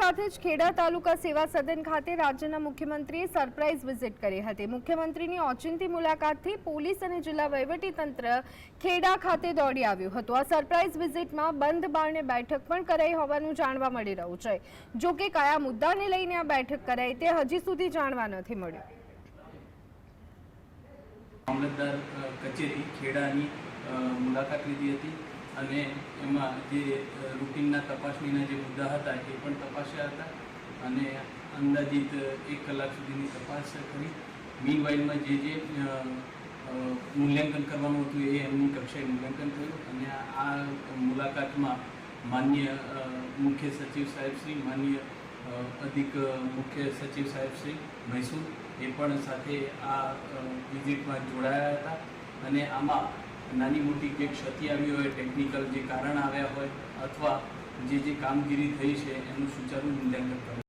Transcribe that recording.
સાથે જ ખેડા તાલુકા સેવા સદન ખાતે રાજ્યના મુખ્યમંત્રીએ સરપ્રાઇઝ વિઝિટ કરી હતી. મુખ્યમંત્રીની ઓચિંતી મુલાકાતથી પોલીસ અને જિલ્લા વહીવટીતંત્ર ખેડા ખાતે દોડી આવ્યું હતું. આ સરપ્રાઇઝ વિઝિટમાં બંધ બારણે બેઠક પણ કરાઈ હોવાનું જાણવા મળી રહ્યું છે. જો કે કયા મુદ્દાને લઈને આ બેઠક કરાઈ તે હજી સુધી જાણવા નથી મળ્યું. મામલતદાર કચેરી ખેડાની મુલાકાત લીધી હતી. અને એમાં જે રૂટિનના તપાસણીના જે મુદ્દા હતા એ પણ તપાસ્યા હતા અને અંદાજિત એક કલાક સુધીની તપાસ કરી. મીનવાઇલમાં જે જે અ, મૂલ્યાંકન કરવાનું હતું એ એમની કક્ષાએ મૂલ્યાંકન થયું અને આ આ મુલાકાતમાં માન્ય મુખ્ય સચિવ સાહેબ શ્રી માન્ય અધિક મુખ્ય સચિવ સાહેબ શ્રી મૈસૂર એ પણ સાથે આ વિઝિટમાં જોડાયા હતા અને આમાં નાની મોટી જે ક્ષતિ આવી હોય ટેકનિકલ જે કારણ આવ્યા હોય, અથવા જે જે કામગીરી થઈ છે, એનું સુચારુ મૂલ્યાંકન કરવું.